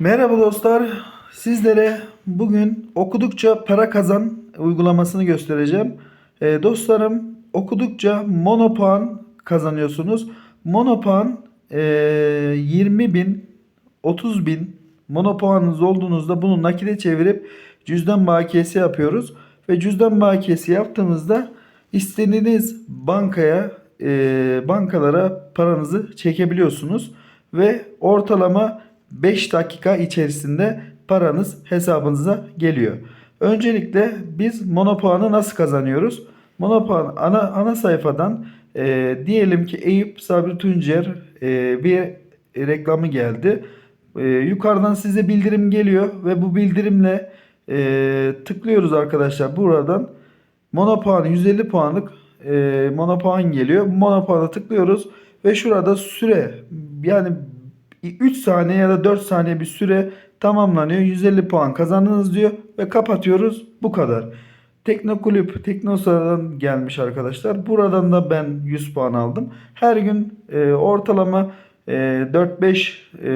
Merhaba dostlar. Sizlere bugün okudukça para kazan uygulamasını göstereceğim. Ee, dostlarım okudukça monopuan kazanıyorsunuz. Monopuan e, 20 bin, 30 bin monopuanınız olduğunuzda bunu nakite çevirip cüzdan bakiyesi yapıyoruz. Ve cüzdan bakiyesi yaptığımızda istediğiniz bankaya, e, bankalara paranızı çekebiliyorsunuz. Ve ortalama 5 dakika içerisinde paranız hesabınıza geliyor. Öncelikle biz monopuanı nasıl kazanıyoruz? Monopuan ana, ana sayfadan e, diyelim ki Eyüp Sabri Tuncer e, bir reklamı geldi. E, yukarıdan size bildirim geliyor ve bu bildirimle e, tıklıyoruz arkadaşlar buradan. Monopuan 150 puanlık e, monopuan geliyor. Monopuana tıklıyoruz ve şurada süre yani 3 saniye ya da 4 saniye bir süre tamamlanıyor. 150 puan kazandınız diyor ve kapatıyoruz. Bu kadar. Teknokulüp Teknosa'dan gelmiş arkadaşlar. Buradan da ben 100 puan aldım. Her gün e, ortalama e, 4-5 e,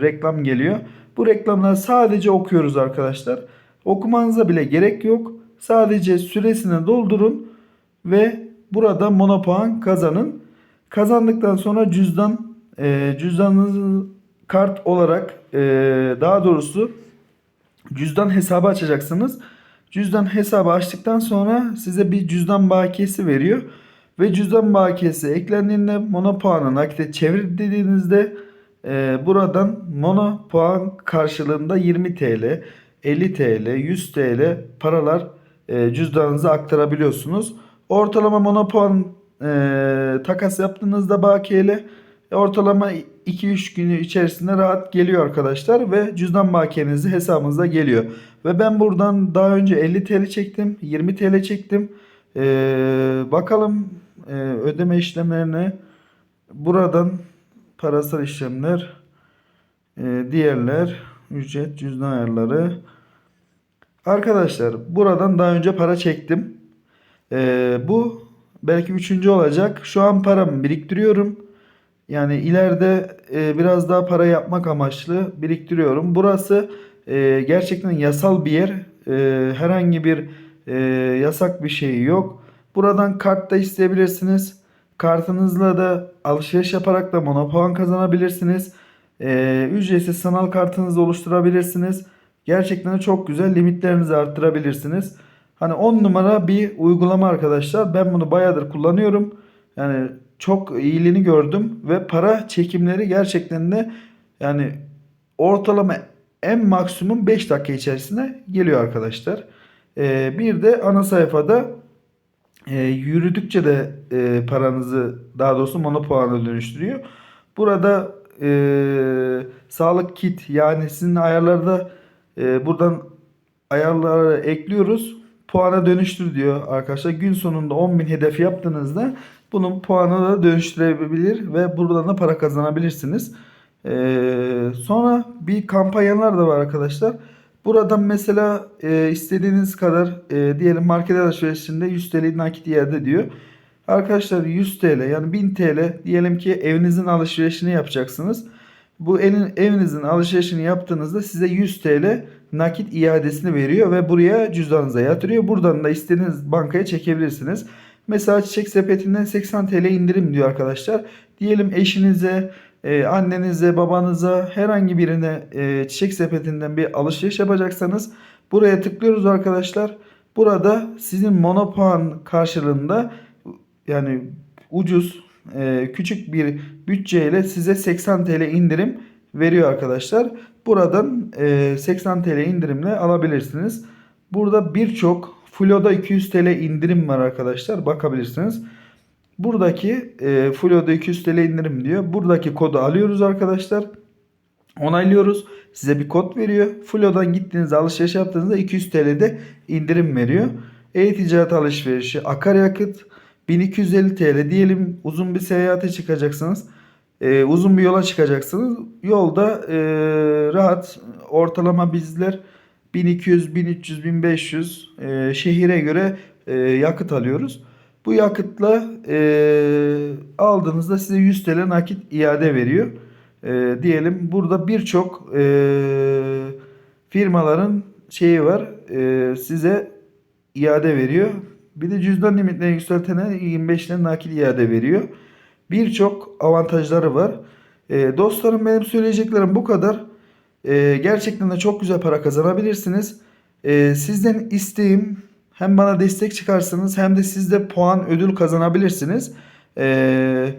reklam geliyor. Bu reklamları sadece okuyoruz arkadaşlar. Okumanıza bile gerek yok. Sadece süresini doldurun ve burada monopuan kazanın. Kazandıktan sonra cüzdan e, cüzdanınızı kart olarak e, daha doğrusu cüzdan hesabı açacaksınız. Cüzdan hesabı açtıktan sonra size bir cüzdan bakiyesi veriyor. Ve cüzdan bakiyesi eklendiğinde mono puanı nakite çevir e, buradan mono puan karşılığında 20 TL, 50 TL, 100 TL paralar e, cüzdanınıza aktarabiliyorsunuz. Ortalama mono puan e, takas yaptığınızda bakiyeyle ortalama 2-3 günü içerisinde rahat geliyor arkadaşlar ve cüzdan bakiyenizi hesabınıza geliyor. Ve ben buradan daha önce 50 TL çektim, 20 TL çektim. Ee, bakalım e, ödeme işlemlerine buradan parasal işlemler, e, diğerler, ücret, cüzdan ayarları. Arkadaşlar buradan daha önce para çektim. Ee, bu belki üçüncü olacak. Şu an paramı biriktiriyorum. Yani ileride e, biraz daha para yapmak amaçlı biriktiriyorum. Burası e, gerçekten yasal bir yer. E, herhangi bir e, yasak bir şey yok. Buradan kart da isteyebilirsiniz. Kartınızla da alışveriş yaparak da monopuan kazanabilirsiniz. E, ücretsiz sanal kartınızı oluşturabilirsiniz. Gerçekten çok güzel limitlerinizi arttırabilirsiniz. Hani 10 numara bir uygulama arkadaşlar. Ben bunu bayağıdır kullanıyorum. Yani çok iyiliğini gördüm ve para çekimleri gerçekten de yani ortalama en maksimum 5 dakika içerisinde geliyor arkadaşlar. Ee, bir de ana sayfada e, yürüdükçe de e, paranızı daha doğrusu monopuana dönüştürüyor. Burada e, sağlık kit yani sizin ayarlarda e, buradan ayarları ekliyoruz. Puana dönüştür diyor arkadaşlar. Gün sonunda 10.000 hedef yaptığınızda bunun puanı da dönüştürebilir ve buradan da para kazanabilirsiniz. Ee, sonra bir kampanyalar da var arkadaşlar. Buradan mesela e, istediğiniz kadar e, diyelim market alışverişinde 100 TL nakit iade diyor. Arkadaşlar 100 TL yani 1000 TL diyelim ki evinizin alışverişini yapacaksınız. Bu evin, evinizin alışverişini yaptığınızda size 100 TL nakit iadesini veriyor ve buraya cüzdanınıza yatırıyor. Buradan da istediğiniz bankaya çekebilirsiniz. Mesela çiçek sepetinden 80 TL indirim diyor arkadaşlar. Diyelim eşinize, e, annenize, babanıza herhangi birine e, çiçek sepetinden bir alışveriş yapacaksanız buraya tıklıyoruz arkadaşlar. Burada sizin monopuan karşılığında yani ucuz e, küçük bir bütçeyle size 80 TL indirim veriyor arkadaşlar. Buradan e, 80 TL indirimle alabilirsiniz. Burada birçok Flo'da 200 TL indirim var arkadaşlar. Bakabilirsiniz. Buradaki e, Flo'da 200 TL indirim diyor. Buradaki kodu alıyoruz arkadaşlar. Onaylıyoruz. Size bir kod veriyor. Flo'dan gittiğinizde alışveriş yaptığınızda 200 TL'de indirim veriyor. E-ticaret alışverişi, akaryakıt 1250 TL diyelim uzun bir seyahate çıkacaksınız. Ee, uzun bir yola çıkacaksınız. Yolda e, rahat ortalama bizler 1200, 1300, 1500 e, şehire göre e, yakıt alıyoruz. Bu yakıtla e, aldığınızda size 100 TL nakit iade veriyor. e, diyelim burada birçok e, firmaların şeyi var e, size iade veriyor. Bir de cüzdan limitlerini yükseltene 25 lira nakit iade veriyor. Birçok avantajları var. E, dostlarım benim söyleyeceklerim bu kadar. E, gerçekten de çok güzel para kazanabilirsiniz. E, sizden isteğim hem bana destek çıkarsınız hem de siz de puan ödül kazanabilirsiniz. E,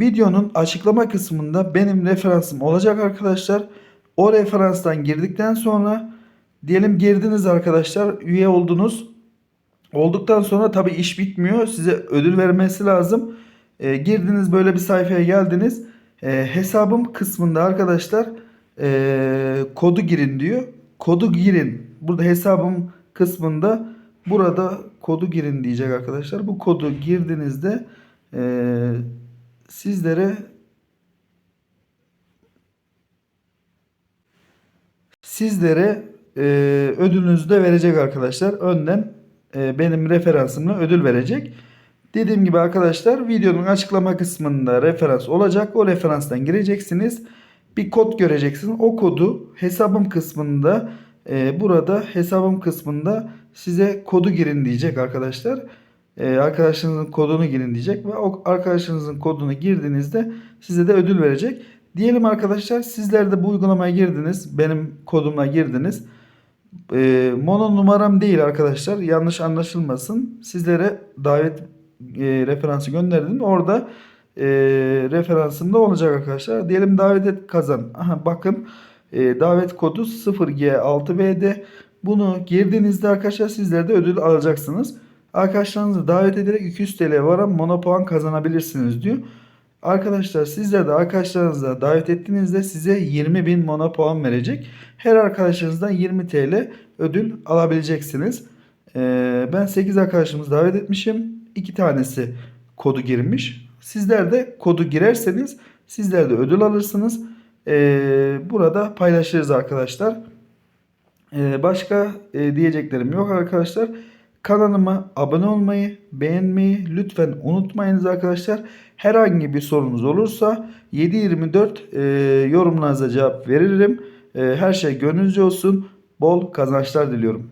videonun açıklama kısmında benim referansım olacak arkadaşlar. O referanstan girdikten sonra diyelim girdiniz arkadaşlar üye oldunuz. Olduktan sonra tabii iş bitmiyor. Size ödül vermesi lazım. E, girdiniz böyle bir sayfaya geldiniz. E, hesabım kısmında arkadaşlar e, kodu girin diyor. Kodu girin. Burada hesabım kısmında burada kodu girin diyecek arkadaşlar. Bu kodu girdiğinizde e, sizlere sizlere e, ödülünüzü de verecek arkadaşlar. Önden e, benim referansımla ödül verecek. Dediğim gibi arkadaşlar videonun açıklama kısmında referans olacak. O referanstan gireceksiniz. Bir kod göreceksiniz. O kodu hesabım kısmında e, burada hesabım kısmında size kodu girin diyecek arkadaşlar. E, arkadaşınızın kodunu girin diyecek ve o arkadaşınızın kodunu girdiğinizde size de ödül verecek. Diyelim arkadaşlar sizler de bu uygulamaya girdiniz. Benim kodumla girdiniz. E, mono numaram değil arkadaşlar. Yanlış anlaşılmasın. Sizlere davet e, referansı gönderdim. Orada e, referansımda olacak arkadaşlar. Diyelim davet et kazan. Aha bakın e, davet kodu 0G6BD. Bunu girdiğinizde arkadaşlar sizler de ödül alacaksınız. Arkadaşlarınızı davet ederek 200 TL varan monopuan kazanabilirsiniz diyor. Arkadaşlar sizler de arkadaşlarınızla davet ettiğinizde size 20.000 mono puan verecek. Her arkadaşınızdan 20 TL ödül alabileceksiniz. Ee, ben 8 arkadaşımız davet etmişim. 2 tanesi kodu girmiş. Sizler de kodu girerseniz sizler de ödül alırsınız. Ee, burada paylaşırız arkadaşlar. Ee, başka e, diyeceklerim yok arkadaşlar. Kanalıma abone olmayı, beğenmeyi lütfen unutmayınız arkadaşlar. Herhangi bir sorunuz olursa 724 e, yorumlarınıza cevap veririm. E, her şey gönlünüzce olsun. Bol kazançlar diliyorum.